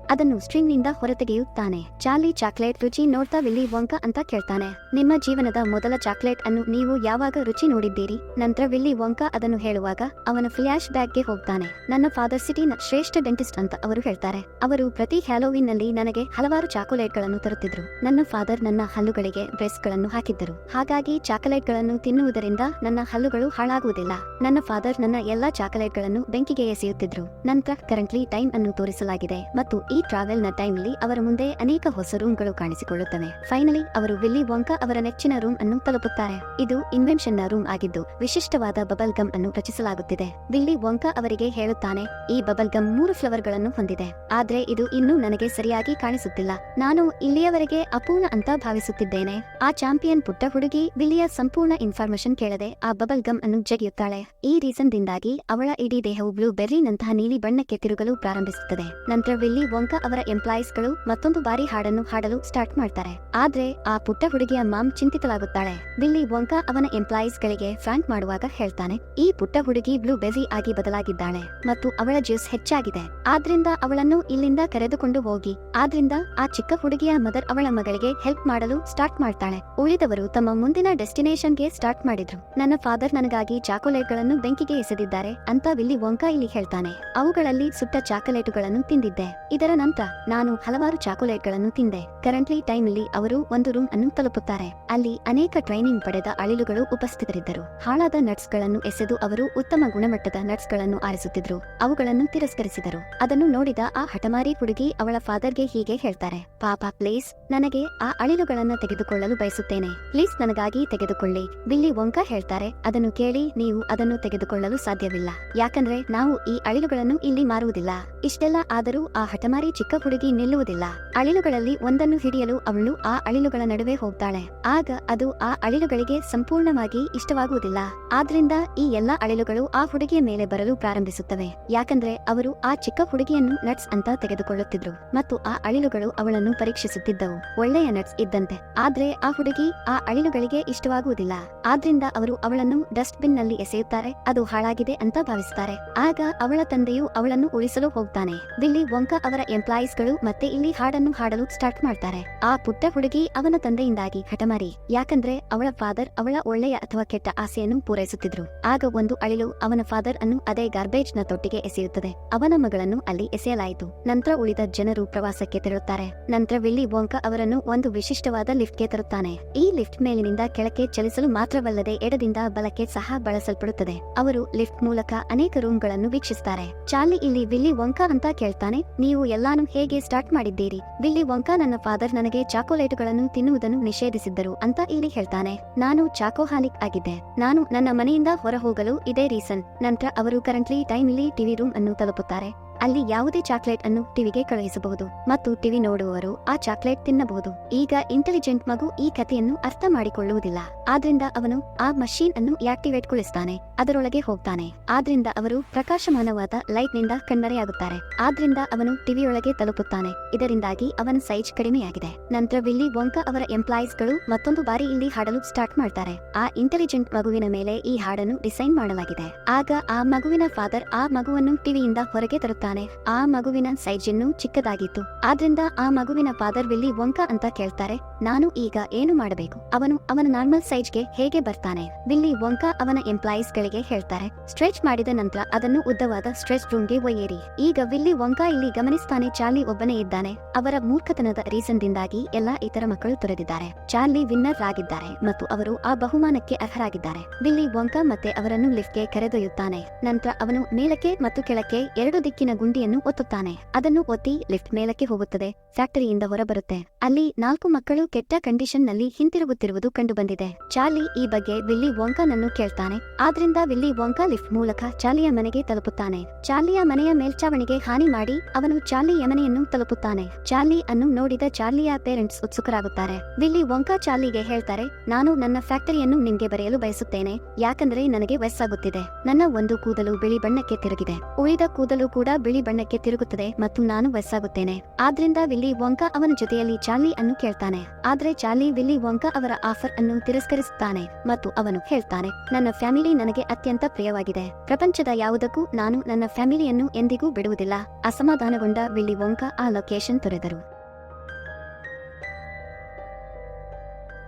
ಅದನ್ನು ಸ್ಟ್ರಿಂಗ್ನಿಂದ ಹೊರತೆಗೆಯುತ್ತಾನೆ. ಚಾರ್ಲಿ ಚಾಕ್ಲೇಟ್, ರುಚಿ ನೋಡ್ತಾ ವಿಲ್ಲಿ ವಂಕ ಅಂತ ಕೇಳ್ತಾನೆ. ನಿಮ್ಮ ಜೀವನದ ಮೊದಲ ಚಾಕ್ಲೇಟ್ ಅನ್ನು ನೀವು ಯಾವಾಗ ರುಚಿ ನೋಡಿದ್ದೀರಿ? ನಂತರ ವಿಲ್ಲಿ ವಂಕ ಅದನ್ನು ಹೇಳುವಾಗ ಅವನ ಫ್ಲಾಶ್ ಬ್ಯಾಗ್ಗೆ ಹೋಗ್ತಾನೆ. ನನ್ನ ಫಾದರ್ ಸಿಟಿನ ಶ್ರೇಷ್ಠ ಡೆಂಟಿಸ್ಟ್ ಅಂತ ಅವರು ಹೇಳ್ತಾರೆ. ಅವರು ಪ್ರತಿ ಹ್ಯಾಲೋವಿನ್ನಲ್ಲಿ ನನಗೆ ಹಲವಾರು ಚಾಕೊಲೇಟ್ಗಳನ್ನು ತರುತ್ತಿದ್ರು. ನನ್ನ ಫಾದರ್ ನನ್ನ ಹಲ್ಲುಗಳಿಗೆ ಬ್ರೆಸ್ಗಳನ್ನು ಹಾಕಿದ್ದರು. ಹಾಗಾಗಿ ಚಾಕೊಲೇಟ್ಗಳನ್ನು ತಿನ್ನುವುದರಿಂದ ನನ್ನ ಹಲ್ಲುಗಳು ಹಾಳಾಗುವುದಿಲ್ಲ. ನನ್ನ ಫಾದರ್ ನನ್ನ ಎಲ್ಲಾ ಚಾಕೊಲೇಟ್ಗಳನ್ನು ಬೆಂಕಿಗೆ ಎಸೆಯುತ್ತಿದ್ರು. ನಂತರ ಕರೆಂಟ್ಲಿ ಟೈಮ್ ಅನ್ನು ತೋರಿಸಲಾಗಿದೆ. ಮತ್ತು ಈ ಟ್ರಾವೆಲ್ನ ಟೈಮ್ಲಿ ಅವರ ಮುಂದೆ ಅನೇಕ ಹೊಸ ರೂಮ್ಗಳು ಕಾಣಿಸಿಕೊಳ್ಳುತ್ತವೆ. ಫೈನಲಿ ಅವರು ವಿಲ್ಲಿ ವಾಂಕಾ ಅವರ ನೆಚ್ಚಿನ ರೂಮ್ ಅನ್ನು ತಲುಪುತ್ತಾರೆ. ಇದು ಇನ್ವೆನ್ಷನ್ನ ರೂಮ್ ಆಗಿದ್ದು, ವಿಶಿಷ್ಟವಾದ ಬಬಲ್ ಗಮ್ ಅನ್ನು ರಚಿಸಲಾಗುತ್ತಿದೆ. ವಿಲ್ಲಿ ವಾಂಕಾ ಅವರಿಗೆ ಹೇಳುತ್ತಾನೆ, ಈ ಬಬಲ್ ಗಮ್ ಮೂರು ಫ್ಲವರ್ಗಳನ್ನು ಹೊಂದಿದೆ. ಆದ್ರೆ ಇದು ಇನ್ನೂ ನನಗೆ ಸರಿಯಾಗಿ ಕಾಣಿಸುತ್ತಿಲ್ಲ. ನಾನು ಇಲ್ಲಿಯವರೆಗೆ ಅಪೂರ್ಣ ಅಂತ ಭಾವಿಸುತ್ತಿದ್ದೇನೆ. ಆ ಚಾಂಪಿಯನ್ ಪುಟ್ಟ ಹುಡುಗಿ ವಿಲ್ಲಿಯ ಸಂಪೂರ್ಣ ಇನ್ಫಾರ್ಮೇಶನ್ ಕೇಳದೆ ಆ ಬಬಲ್ ಗಮ್ ಅನ್ನು ಜಗಿಯುತ್ತಾಳೆ. ಈ ರೀಸನ್ ದಿಂದಾಗಿ ಅವಳ ಇಡೀ ದೇಹವು ಬ್ಲೂ ಬೆರ್ರಿನಂತಹ ನೀಲಿ ಬಣ್ಣಕ್ಕೆ ತಿರುಗಲು ಪ್ರಾರಂಭಿಸುತ್ತದೆ. ನಂತರ ವಿಲ್ಲಿ ವೊಂಕ ಅವರ ಎಂಪ್ಲಾಯೀಸ್ಗಳು ಮತ್ತೊಂದು ಬಾರಿ ಹಾಡನ್ನು ಹಾಡಲು ಸ್ಟಾರ್ಟ್ ಮಾಡ್ತಾರೆ. ಆದ್ರೆ ಆ ಪುಟ್ಟ ಹುಡುಗಿಯ ಮಾಮ್ ಚಿಂತಿತವಾಗುತ್ತಾಳೆ ವಿಲ್ಲಿ ವಂಕಾ ಅವನ ಎಂಪ್ಲಾಯೀಸ್ ಗಳಿಗೆ ಫ್ರಾಂಕ್ ಮಾಡುವಾಗ ಹೇಳ್ತಾನೆ, ಈ ಪುಟ್ಟ ಹುಡುಗಿ ಬ್ಲೂ ಬೆಜಿ ಆಗಿ ಬದಲಾಗಿದ್ದಾಳೆ ಮತ್ತು ಅವಳ ಜ್ಯೂಸ್ ಹೆಚ್ಚಾಗಿದೆ. ಆದ್ರಿಂದ ಅವಳನ್ನು ಇಲ್ಲಿಂದ ಕರೆದುಕೊಂಡು ಹೋಗಿ. ಆದ್ರಿಂದ ಆ ಚಿಕ್ಕ ಹುಡುಗಿಯ ಮದರ್ ಅವಳ ಮಗಳಿಗೆ ಹೆಲ್ಪ್ ಮಾಡಲು ಸ್ಟಾರ್ಟ್ ಮಾಡ್ತಾಳೆ. ಉಳಿದವರು ತಮ್ಮ ಮುಂದಿನ ಡೆಸ್ಟಿನೇಷನ್ಗೆ ಸ್ಟಾರ್ಟ್ ಮಾಡಿದ್ರು. ನನ್ನ ಫಾದರ್ ನನಗಾಗಿ ಚಾಕೊಲೇಟ್ಗಳನ್ನು ಬೆಂಕಿಗೆ ಎಸೆದಿದ್ದಾರೆ ಅಂತ ವಿಲ್ಲಿ ವಂಕಾ ಇಲ್ಲಿ ಹೇಳ್ತಾನೆ. ಅವುಗಳಲ್ಲಿ ಸುಟ್ಟ ಚಾಕೊಲೇಟುಗಳನ್ನು ತಿಂದಿದ್ದೆ. ಇದರ ನಂತರ ನಾನು ಹಲವಾರು ಚಾಕೊಲೇಟ್ಗಳನ್ನು ತಿಂದೆ. ಕರೆಂಟ್ಲಿ ಟೈಮ್ ಅಲ್ಲಿ ಅವರು ಒಂದು ರೂಮ್ ಅನ್ನು ತಲುಪುತ್ತಾರೆ. ಅಲ್ಲಿ ಅನೇಕ ಟ್ರೈನಿಂಗ್ ಪಡೆದ ಅಳಿಲುಗಳು ಉಪಸ್ಥಿತರಿದ್ದರು. ಹಾಳಾದ ನಟ್ಸ್ಗಳನ್ನು ಎಸೆದು ಅವರು ಉತ್ತಮ ಗುಣಮಟ್ಟದ ನಟ್ಸ್ಗಳನ್ನು ಆರಿಸುತ್ತಿದ್ರು. ಅವುಗಳನ್ನು ತಿರಸ್ಕರಿಸಿದರು. ಅದನ್ನು ನೋಡಿದ ಆ ಹಠಮಾರಿ ಹುಡುಗಿ ಅವಳ ಫಾದರ್ಗೆ ಹೀಗೆ ಹೇಳ್ತಾರೆ. ಪಾಪ, ಪ್ಲೀಸ್, ನನಗೆ ಆ ಅಳಿಲುಗಳನ್ನು ತೆಗೆದುಕೊಳ್ಳಲು ಬಯಸುತ್ತೇನೆ. ಪ್ಲೀಸ್, ನನಗಾಗಿ ತೆಗೆದುಕೊಳ್ಳಿ. ಬಿಲ್ಲಿ ಒಂಕ ಹೇಳ್ತಾರೆ, ಅದನ್ನು ಕೇಳಿ ನೀವು ಅದನ್ನು ತೆಗೆದುಕೊಳ್ಳಲು ಸಾಧ್ಯವಿಲ್ಲ. ಯಾಕಂದ್ರೆ ನಾವು ಈ ಅಳಿಲುಗಳನ್ನು ಇಲ್ಲಿ ಮಾರುವುದಿಲ್ಲ. ಇಷ್ಟೆಲ್ಲ ಆದರೂ ಆ ಹಠಮಾರಿ ಚಿಕ್ಕ ಹುಡುಗಿ ನಿಲ್ಲುವುದಿಲ್ಲ. ಅಳಿಲುಗಳಲ್ಲಿ ಒಂದನ್ನು ಹಿಡಿಯಲು ಅವಳು ಆ ಅಳಿಲುಗಳ ನಡುವೆ ಹೋಗ್ತಾಳೆ. ಆಗ ಅದು ಆ ಅಳಿಲುಗಳಿಗೆ ಸಂಪೂರ್ಣವಾಗಿ ಇಷ್ಟವಾಗುವುದಿಲ್ಲ. ಆದ್ರಿಂದ ಈ ಎಲ್ಲಾ ಅಳಿಲುಗಳು ಆ ಹುಡುಗಿಯ ಮೇಲೆ ಬರಲು ಪ್ರಾರಂಭಿಸುತ್ತವೆ. ಯಾಕಂದ್ರೆ ಅವರು ಆ ಚಿಕ್ಕ ಹುಡುಗಿಯನ್ನು ನಟ್ಸ್ ಅಂತ ತೆಗೆದುಕೊಳ್ಳುತ್ತಿದ್ರು. ಮತ್ತು ಆ ಅಳಿಲುಗಳು ಅವಳನ್ನು ಪರೀಕ್ಷಿಸುತ್ತಿದ್ದವು. ಒಳ್ಳೆಯ ನಟ್ಸ್ ಇದ್ದಂತೆ. ಆದ್ರೆ ಆ ಹುಡುಗಿ ಆ ಅಳಿಲುಗಳಿಗೆ ಇಷ್ಟವಾಗುವುದಿಲ್ಲ. ಆದ್ರಿಂದ ಅವರು ಅವಳನ್ನು ಡಸ್ಟ್ ಬಿನ್ನಲ್ಲಿ ಎಸೆಯುತ್ತಾರೆ. ಅದು ಹಾಳಾಗಿದೆ ಅಂತ ಭಾವಿಸುತ್ತಾರೆ ಆಗ ಅವಳ ತಂದೆಯು ಅವಳನ್ನು ಉಳಿಸಲು ಹೋಗ್ತಾನೆ. ಬಿಲ್ಲಿ, ವೊಂಕ ಅವರ ಎಂಪ್ಲಾಯೀಸ್ಗಳು ಮತ್ತೆ ಇಲ್ಲಿ ಹಾಡನ್ನು ಹಾಡಲು ಸ್ಟಾರ್ಟ್ ಮಾಡ್ತಾರೆ. ಆ ಪುಟ್ಟ ಹುಡುಗಿ ಅವನ ತಂದೆಯಿಂದಾಗಿ ಹಠಮಾರಿ, ಯಾಕಂದ್ರೆ ಅವಳ ಫಾದರ್ ಅವಳ ಒಳ್ಳೆಯ ಅಥವಾ ಕೆಟ್ಟ ಆಸೆಯನ್ನು ಪೂರೈಸುತ್ತಿದ್ರು. ಆಗ ಒಂದು ಅಳಿಲು ಅವನ ಫಾದರ್ ಅನ್ನು ಅದೇ ಗಾರ್ಬೇಜ್ನ ತೊಟ್ಟಿಗೆ ಎಸೆಯುತ್ತದೆ. ಅವನ ಮಗಳನ್ನು ಅಲ್ಲಿ ಎಸೆಯಲಾಯಿತು. ನಂತರ ಉಳಿದ ಜನರು ಪ್ರವಾಸಕ್ಕೆ ತೆರಳುತ್ತಾರೆ. ನಂತರ ವಿಲ್ಲಿ ಬೋಂಕ ಅವರನ್ನು ಒಂದು ವಿಶಿಷ್ಟವಾದ ಲಿಫ್ಟ್ಗೆ ತರುತ್ತಾನೆ. ಈ ಲಿಫ್ಟ್ ಮೇಲಿನಿಂದ ಕೆಳಕ್ಕೆ ಚಲಿಸಲು ಮಾತ್ರವಲ್ಲದೆ ಎಡದಿಂದ ಬಲಕ್ಕೆ ಸಹ ಬಳಸಲ್ಪಡುತ್ತದೆ. ಅವರು ಲಿಫ್ಟ್ ಮೂಲಕ ಅನೇಕ ರೂಮ್ಗಳನ್ನು ವೀಕ್ಷಿಸುತ್ತಾರೆ ಚಾರ್ಲಿ ಇಲ್ಲಿ ವಿಲ್ಲಿ ವಂಕ ಅಂತ ಕೇಳ್ತಾನೆ. ನೀವು ಎಲ್ಲಾನು ಹೇಗೆ ಸ್ಟಾರ್ಟ್ ಮಾಡಿದ್ದೀರಿ? ವಿಲ್ಲಿ ವಂಕಾ ನನ್ನ ಫಾದರ್ ನನಗೆ ಚಾಕೊಲೇಟ್ಗಳನ್ನು ತಿನ್ನುವುದನ್ನು ನಿಷೇಧಿಸಿದ್ದರು ಅಂತ ಇಲ್ಲಿ ಹೇಳ್ತಾನೆ. ನಾನು ಚಾಕೋಹಾಲಿಕ್ ಆಗಿದ್ದೆ. ನಾನು ನನ್ನ ಮನೆಯಿಂದ ಹೊರ ಹೋಗಲು ಇದೇ ರೀಸನ್ ನಂತರ ಅವರು ಕರೆಂಟ್ಲಿ ಟೈಮ್ಲಿ ಟಿವಿ ರೂಮ್ ಅನ್ನು ತಲುಪುತ್ತಾರೆ. ಅಲ್ಲಿ ಯಾವುದೇ ಚಾಕ್ಲೇಟ್ ಅನ್ನು ಟಿವಿಗೆ ಕಳುಹಿಸಬಹುದು ಮತ್ತು ಟಿವಿ ನೋಡುವವರು ಆ ಚಾಕ್ಲೇಟ್ ತಿನ್ನಬಹುದು. ಈಗ ಇಂಟೆಲಿಜೆಂಟ್ ಮಗು ಈ ಕಥೆಯನ್ನು ಅರ್ಥ ಮಾಡಿಕೊಳ್ಳುವುದಿಲ್ಲ. ಆದ್ರಿಂದ ಅವನು ಆ ಮಷೀನ್ ಅನ್ನು ಆಕ್ಟಿವೇಟ್ ಗೊಳಿಸ್ತಾನೆ ಅದರೊಳಗೆ ಹೋಗ್ತಾನೆ. ಆದ್ರಿಂದ ಅವರು ಪ್ರಕಾಶಮಾನವಾದ ಲೈಟ್ನಿಂದ ಕಣ್ಮರೆಯಾಗುತ್ತಾರೆ. ಆದ್ರಿಂದ ಅವನು ಟಿವಿಯೊಳಗೆ ತಲುಪುತ್ತಾನೆ. ಇದರಿಂದಾಗಿ ಅವನ ಸೈಜ್ ಕಡಿಮೆಯಾಗಿದೆ. ನಂತರ ವಿಲ್ಲಿ ವೊಂಕ ಅವರ ಎಂಪ್ಲಾಯೀಸ್ಗಳು ಮತ್ತೊಂದು ಬಾರಿ ಇಲ್ಲಿ ಹಾಡಲು ಸ್ಟಾರ್ಟ್ ಮಾಡ್ತಾರೆ. ಆ ಇಂಟೆಲಿಜೆಂಟ್ ಮಗುವಿನ ಮೇಲೆ ಈ ಹಾಡನ್ನು ಡಿಸೈನ್ ಮಾಡಲಾಗಿದೆ. ಆಗ ಆ ಮಗುವಿನ ಫಾದರ್ ಆ ಮಗುವನ್ನು ಟಿವಿಯಿಂದ ಹೊರಗೆ ತರುತ್ತಾನೆ ಆ ಮಗುವಿನ ಸೈಜ್ ಇನ್ನೂ ಚಿಕ್ಕದಾಗಿತ್ತು. ಆದ್ರಿಂದ ಆ ಮಗುವಿನ ಫಾದರ್ ವಿಲ್ಲಿ ವಂಕ ಅಂತ ಕೇಳ್ತಾರೆ. ನಾನು ಈಗ ಏನು ಮಾಡಬೇಕು? ಅವನು ಅವನ ನಾರ್ಮಲ್ ಸೈಜ್ಗೆ ಹೇಗೆ ಬರ್ತಾನೆ? ವಿಲ್ಲಿ ವಂಕ ಅವನ ಎಂಪ್ಲಾಯೀಸ್ ಗಳಿಗೆ ಹೇಳ್ತಾರೆ. ಸ್ಟ್ರೆಚ್ ಮಾಡಿದ ನಂತರ ಅದನ್ನು ಉದ್ದವಾದ ಸ್ಟ್ರೆಚ್ ರೂಮ್ಗೆ ಒಯ್ಯಿರಿ. ಈಗ ವಿಲ್ಲಿ ವಂಕ ಇಲ್ಲಿ ಗಮನಿಸ್ತಾನೆ. ಚಾರ್ಲಿ ಒಬ್ಬನೇ ಇದ್ದಾನೆ. ಅವರ ಮೂರ್ಖತನದ ರೀಸನ್ ದಿಂದಾಗಿ ಎಲ್ಲಾ ಇತರ ಮಕ್ಕಳು ತೊರೆದಿದ್ದಾರೆ. ಚಾರ್ಲಿ ವಿನ್ನರ್ ಆಗಿದ್ದಾರೆ ಮತ್ತು ಅವರು ಆ ಬಹುಮಾನಕ್ಕೆ ಅರ್ಹರಾಗಿದ್ದಾರೆ. ವಿಲ್ಲಿ ವಂಕ ಮತ್ತೆ ಅವರನ್ನು ಲಿಫ್ಟ್ಗೆ ಕರೆದೊಯ್ಯುತ್ತಾನೆ. ನಂತರ ಅವನು ಮೇಲಕ್ಕೆ ಮತ್ತು ಕೆಳಕ್ಕೆ ಎರಡು ದಿಕ್ಕಿನ ಗುಂಡಿಯನ್ನು ಒತ್ತುತ್ತಾನೆ. ಅದನ್ನು ಒತ್ತಿ ಲಿಫ್ಟ್ ಮೇಲಕ್ಕೆ ಹೋಗುತ್ತದೆ. ಫ್ಯಾಕ್ಟರಿಯಿಂದ ಹೊರಬರುತ್ತೆ. ಅಲ್ಲಿ ನಾಲ್ಕು ಮಕ್ಕಳು ಕೆಟ್ಟ ಕಂಡೀಷನ್ನಲ್ಲಿ ಹಿಂತಿರುಗುತ್ತಿರುವುದು ಕಂಡುಬಂದಿದೆ. ಚಾರ್ಲಿ ಈ ಬಗ್ಗೆ ವಿಲ್ಲಿ ವಾಂಕಾನನ್ನು ಕೇಳ್ತಾನೆ. ಆದ್ರಿಂದ ವಿಲ್ಲಿ ವಾಂಕಾ ಲಿಫ್ಟ್ ಮೂಲಕ ಚಾಲಿಯ ಮನೆಗೆ ತಲುಪುತ್ತಾನೆ. ಚಾಲಿಯ ಮನೆಯ ಮೇಲ್ಚಾವಣಿಗೆ ಹಾನಿ ಮಾಡಿ ಅವನು ಚಾಲಿಯ ಮನೆಯನ್ನು ತಲುಪುತ್ತಾನೆ. ಚಾಲಿ ಅನ್ನು ನೋಡಿದ ಚಾರ್ಲಿಯ ಪೇರೆಂಟ್ಸ್ ಉತ್ಸುಕರಾಗುತ್ತಾರೆ. ವಿಲ್ಲಿ ವೊಂಕ ಚಾರ್ಲಿಗೆ ಹೇಳ್ತಾರೆ, ನಾನು ನನ್ನ ಫ್ಯಾಕ್ಟರಿಯನ್ನು ನಿಮ್ಗೆ ಬರೆಯಲು ಬಯಸುತ್ತೇನೆ. ಯಾಕಂದ್ರೆ ನನಗೆ ವಯಸ್ಸಾಗುತ್ತಿದೆ. ನನ್ನ ಒಂದು ಕೂದಲು ಬಿಳಿ ಬಣ್ಣಕ್ಕೆ ತಿರುಗಿದೆ. ಉಳಿದ ಕೂದಲು ಕೂಡ ಬಿಳಿ ಬಣ್ಣಕ್ಕೆ ತಿರುಗುತ್ತದೆ ಮತ್ತು ನಾನು ವಯಸ್ಸಾಗುತ್ತೇನೆ ಆದ್ರಿಂದ ವಿಲ್ಲಿ ವಾಂಕ ಅವನ ಜೊತೆಯಲ್ಲಿ ಚಾರ್ಲಿ ಅನ್ನು ಕೇಳ್ತಾನೆ. ಆದ್ರೆ ಚಾರ್ಲಿ ವಿಲ್ಲಿ ವಾಂಕ ಅವರ ಆಫರ್ ಅನ್ನು ತಿರಸ್ಕರಿಸುತ್ತಾನೆ ಮತ್ತು ಅವನು ಹೇಳ್ತಾನೆ, ನನ್ನ ಫ್ಯಾಮಿಲಿ ನನಗೆ ಅತ್ಯಂತ ಪ್ರಿಯವಾಗಿದೆ. ಪ್ರಪಂಚದ ಯಾವುದಕ್ಕೂ ನಾನು ನನ್ನ ಫ್ಯಾಮಿಲಿಯನ್ನು ಎಂದಿಗೂ ಬಿಡುವುದಿಲ್ಲ. ಅಸಮಾಧಾನಗೊಂಡ ವಿಲ್ಲಿ ವಾಂಕ ಆ ಲೊಕೇಶನ್ ತೊರೆದರು.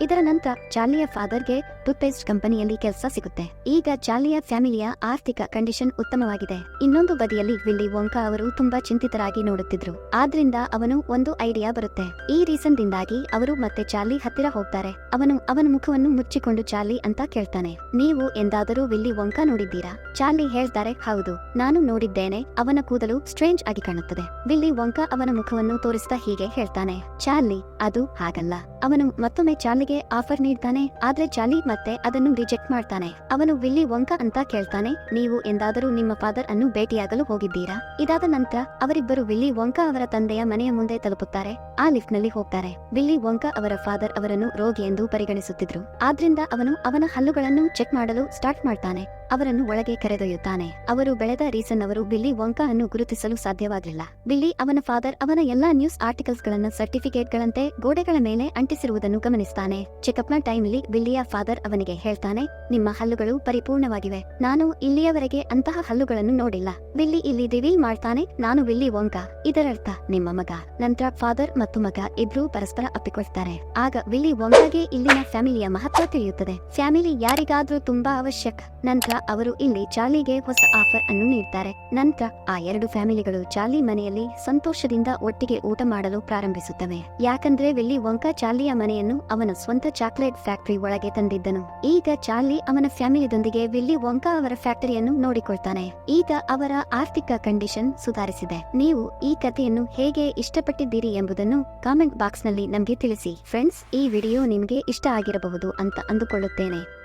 ಇದರ ನಂತರ ಚಾರ್ಲಿಯ ಫಾದರ್ಗೆ ಟೂತ್ಪೇಸ್ಟ್ ಕಂಪನಿಯಲ್ಲಿ ಕೆಲಸ ಸಿಗುತ್ತೆ. ಈಗ ಚಾರ್ಲಿಯ ಫ್ಯಾಮಿಲಿಯ ಆರ್ಥಿಕ ಕಂಡೀಷನ್ ಉತ್ತಮವಾಗಿದೆ. ಇನ್ನೊಂದು ಬದಿಯಲ್ಲಿ ವಿಲ್ಲಿ ವೊಂಕಾ ಅವರು ತುಂಬಾ ಚಿಂತಿತರಾಗಿ ನೋಡುತ್ತಿದ್ರು. ಆದ್ರಿಂದ ಅವನು ಒಂದು ಐಡಿಯಾ ಬರುತ್ತೆ. ಈ ರೀಸನ್ ದಿಂದಾಗಿ ಅವರು ಮತ್ತೆ ಚಾರ್ಲಿ ಹತ್ತಿರ ಹೋಗ್ತಾರೆ. ಅವನು ಅವನ ಮುಖವನ್ನು ಮುಚ್ಚಿಕೊಂಡು ಚಾರ್ಲಿ ಅಂತ ಕೇಳ್ತಾನೆ. ನೀವು ಎಂದಾದರೂ ವಿಲ್ಲಿ ವೊಂಕಾ ನೋಡಿದ್ದೀರಾ? ಚಾರ್ಲಿ ಹೇಳ್ತಾರೆ, ಹೌದು, ನಾನು ನೋಡಿದ್ದೇನೆ. ಅವನ ಕೂದಲು ಸ್ಟ್ರೇಂಜ್ ಆಗಿ ಕಾಣುತ್ತದೆ. ವಿಲ್ಲಿ ವೊಂಕಾ ಅವನ ಮುಖವನ್ನು ತೋರಿಸಿದ ಹೀಗೆ ಹೇಳ್ತಾನೆ. ಚಾರ್ಲಿ ಅದು ಹಾಗಲ್ಲ. ಅವನು ಮತ್ತೊಮ್ಮೆ ಚಾರ್ಲಿಗೆ ಆಫರ್ ನೀಡ್ತಾನೆ, ಆದ್ರೆ ಚಾಲಿ ಮತ್ತೆ ಅದನ್ನು ರಿಜೆಕ್ಟ್ ಮಾಡ್ತಾನೆ. ಅವನು ವಿಲ್ಲಿ ವಂಕ ಅಂತ ಕೇಳ್ತಾನೆ, ನೀವು ಎಂದಾದರೂ ನಿಮ್ಮ ಫಾದರ್ ಅನ್ನು ಭೇಟಿಯಾಗಲು ಹೋಗಿದ್ದೀರಾ? ಇದಾದ ನಂತರ ಅವರಿಬ್ಬರು ವಿಲ್ಲಿ ವಂಕ ಅವರ ತಂದೆಯ ಮನೆಯ ಮುಂದೆ ತಲುಪುತ್ತಾರೆ, ಆ ಲಿಫ್ಟ್ನಲ್ಲಿ ಹೋಗ್ತಾರೆ. ವಿಲ್ಲಿ ವಂಕ ಅವರ ಫಾದರ್ ಅವರನ್ನು ರೋಗಿ ಎಂದು ಪರಿಗಣಿಸುತ್ತಿದ್ರು. ಆದ್ರಿಂದ ಅವನು ಅವನ ಹಲ್ಲುಗಳನ್ನು ಚೆಕ್ ಮಾಡಲು ಸ್ಟಾರ್ಟ್ ಮಾಡ್ತಾನೆ, ಅವರನ್ನು ಒಳಗೆ ಕರೆದೊಯ್ಯುತ್ತಾನೆ. ಅವರು ಬೆಳೆದ ರೀಸನ್ ಅವರು ಬಿಲ್ಲಿ ವಂಕ ಅನ್ನು ಗುರುತಿಸಲು ಸಾಧ್ಯವಾಗಲಿಲ್ಲ. ಬಿಲ್ಲಿ ಅವನ ಫಾದರ್ ಅವನ ಎಲ್ಲಾ ನ್ಯೂಸ್ ಆರ್ಟಿಕಲ್ಸ್ ಗಳನ್ನ ಸರ್ಟಿಫಿಕೇಟ್ ಗಳಂತೆ ಗೋಡೆಗಳ ಮೇಲೆ ಅಂಟಿಸಿರುವುದನ್ನು ಗಮನಿಸ್ತಾನೆ. ಚೆಕಪ್ನ ಟೈಮ್ ಅಲ್ಲಿ ಬಿಲ್ಲಿಯ ಫಾದರ್ ಅವನಿಗೆ ಹೇಳ್ತಾನೆ, ನಿಮ್ಮ ಹಲ್ಲುಗಳು ಪರಿಪೂರ್ಣವಾಗಿವೆ. ನಾನು ಇಲ್ಲಿಯವರೆಗೆ ಅಂತಹ ಹಲ್ಲುಗಳನ್ನು ನೋಡಿಲ್ಲ. ಬಿಲ್ಲಿ ಇಲ್ಲಿ ರಿವೀಲ್ ಮಾಡ್ತಾನೆ, ನಾನು ವಿಲ್ಲಿ ವೊಂಕಾ ಇದರರ್ಥ, ನಿಮ್ಮ ಮಗ, ನಂತರ ಫಾದರ್ ಮತ್ತು ಮಗ ಇಬ್ರು ಪರಸ್ಪರ ಅಪ್ಪಿಕೊಳ್ತಾರೆ. ಆಗ ವಿಲ್ಲಿ ವೊಂಕಾಗೆ ಇಲ್ಲಿನ ಫ್ಯಾಮಿಲಿಯ ಮಹತ್ವ ತಿಳಿಯುತ್ತದೆ. ಫ್ಯಾಮಿಲಿ ಯಾರಿಗಾದ್ರೂ ತುಂಬಾ ಅವಶ್ಯಕ. ನಂತರ ಅವರು ಇಲ್ಲಿ ಚಾರ್ಲಿಗೆ ಹೊಸ ಆಫರ್ ಅನ್ನು ನೀಡ್ತಾರೆ. ನಂತರ ಆ ಎರಡು ಫ್ಯಾಮಿಲಿಗಳು ಚಾರ್ಲಿ ಮನೆಯಲ್ಲಿ ಸಂತೋಷದಿಂದ ಒಟ್ಟಿಗೆ ಊಟ ಮಾಡಲು ಪ್ರಾರಂಭಿಸುತ್ತವೆ. ಯಾಕಂದ್ರೆ ವಿಲ್ಲಿ ವೊಂಕ ಚಾರ್ಲಿಯ ಮನೆಯನ್ನು ಅವನ ಸ್ವಂತ ಚಾಕ್ಲೇಟ್ ಫ್ಯಾಕ್ಟರಿ ಒಳಗೆ ತಂದಿದ್ದನು. ಈಗ ಚಾರ್ಲಿ ಅವನ ಫ್ಯಾಮಿಲಿದೊಂದಿಗೆ ವಿಲ್ಲಿ ವೊಂಕಾ ಅವರ ಫ್ಯಾಕ್ಟರಿಯನ್ನು ನೋಡಿಕೊಳ್ತಾನೆ. ಈಗ ಅವರ ಆರ್ಥಿಕ ಕಂಡೀಷನ್ ಸುಧಾರಿಸಿದೆ. ನೀವು ಈ ಕಥೆಯನ್ನು ಹೇಗೆ ಇಷ್ಟಪಟ್ಟಿದ್ದೀರಿ ಎಂಬುದನ್ನು ಕಾಮೆಂಟ್ ಬಾಕ್ಸ್ನಲ್ಲಿ ನಮಗೆ ತಿಳಿಸಿ. ಫ್ರೆಂಡ್ಸ್, ಈ ವಿಡಿಯೋ ನಿಮಗೆ ಇಷ್ಟ ಆಗಿರಬಹುದು ಅಂತ ಅಂದುಕೊಳ್ಳುತ್ತೇನೆ.